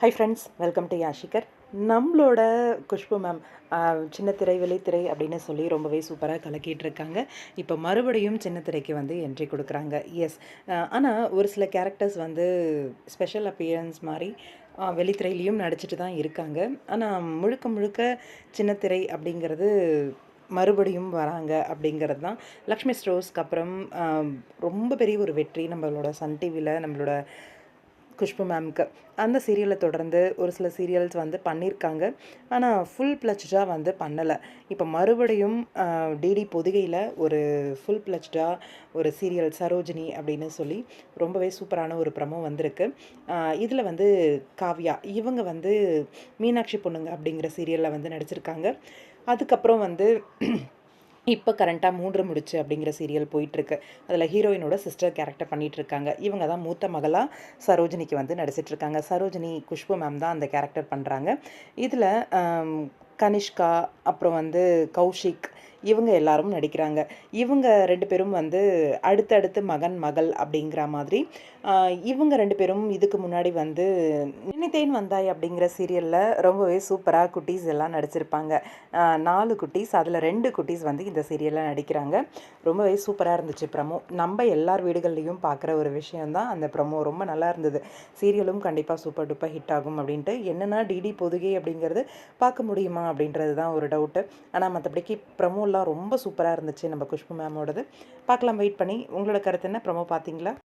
High friends welcome to யாஷிகர் நம்மளோட Khushbu ma'am சின்ன திரை வெளித்திரை அப்படின்னு சொல்லி ரொம்பவே சூப்பராக கலக்கிட்டு இருக்காங்க. இப்போ மறுபடியும் சின்ன திரைக்கு வந்து என்ட்ரி கொடுக்குறாங்க. எஸ் ஆனால் ஒரு சில கேரக்டர்ஸ் வந்து ஸ்பெஷல் அப்பியரன்ஸ் மாதிரி வெளித்திரையிலையும் நடிச்சிட்டு தான் இருக்காங்க. ஆனால் முழுக்க முழுக்க சின்னத்திரை அப்படிங்கிறது மறுபடியும் வராங்க அப்படிங்கிறது தான். லக்ஷ்மி ஸ்டோர்ஸ்க்கு அப்புறம் ரொம்ப பெரிய ஒரு வெற்றி நம்மளோட சன் டிவியில் நம்மளோட குஷ்பு மேம்க்கு அந்த சீரியலை தொடர்ந்து ஒரு சில சீரியல்ஸ் வந்து பண்ணியிருக்காங்க ஆனால் ஃபுல் பிளச்சாக வந்து பண்ணலை. இப்போ மறுபடியும் டிடி பொதிகையில் ஒரு ஃபுல் பிளச்சாக ஒரு சீரியல் சரோஜினி அப்படின்னு சொல்லி ரொம்பவே சூப்பரான ஒரு ப்ரமோ வந்திருக்கு. இதில் வந்து காவ்யா. இவங்க வந்து மீனாட்சி பொண்ணுங்க அப்படிங்கிற சீரியலில் வந்து நடிச்சிருக்காங்க. அதுக்கப்புறம் வந்து இப்போ கரண்ட்டாக மூன்று முடிச்சு அப்படிங்கிற சீரியல் போயிட்டுருக்கு. அதில் ஹீரோயினோட சிஸ்டர் கேரக்டர் பண்ணிகிட்ருக்காங்க இவங்க தான் மூத்த மகளாக சரோஜினிக்கு வந்து நடிச்சிட்ருக்காங்க சரோஜினி குஷ்பு மேம் தான் அந்த கேரக்டர் பண்ணுறாங்க இதில் கனிஷ்கா அப்புறம் வந்து கௌஷிக் இவங்க எல்லாரும் நடிக்கிறாங்க. இவங்க ரெண்டு பேரும் வந்து அடுத்தடுத்து மகன் மகள் அப்படிங்கிற மாதிரி இவங்க ரெண்டு பேரும் இதுக்கு முன்னாடி வந்து நினைத்தேன் வந்தாய் அப்படிங்கிற சீரியலில் ரொம்பவே சூப்பராக குட்டீஸ் எல்லாம் நடிச்சிருப்பாங்க. நாலு குட்டீஸ் அதில் ரெண்டு குட்டீஸ் வந்து இந்த சீரியலில் நடிக்கிறாங்க. ரொம்பவே சூப்பராக இருந்துச்சு ப்ரமோ. நம்ம எல்லார் வீடுகள்லையும் பார்க்குற ஒரு விஷயம்தான் அந்த ப்ரமோ. ரொம்ப நல்லா இருந்தது. சீரியலும் கண்டிப்பாக சூப்பர் டூப்பர் ஹிட் ஆகும் அப்படின்ட்டு என்னென்னா டிடி பொதுகை அப்படிங்கிறது பார்க்க முடியுமா அப்படின்றது தான் ஒரு டவுட்டு ஆனால் மற்றபடிக்கு ப்ரமோ ப்ரமோலாம் ரொம்ப சூப்பராக இருந்துச்சு நம்ம குஷ்பு மேமோடது பார்க்கலாம் வெயிட் பண்ணி. உங்களோட கருத்து என்ன? ப்ரமோ பார்த்தீங்களா?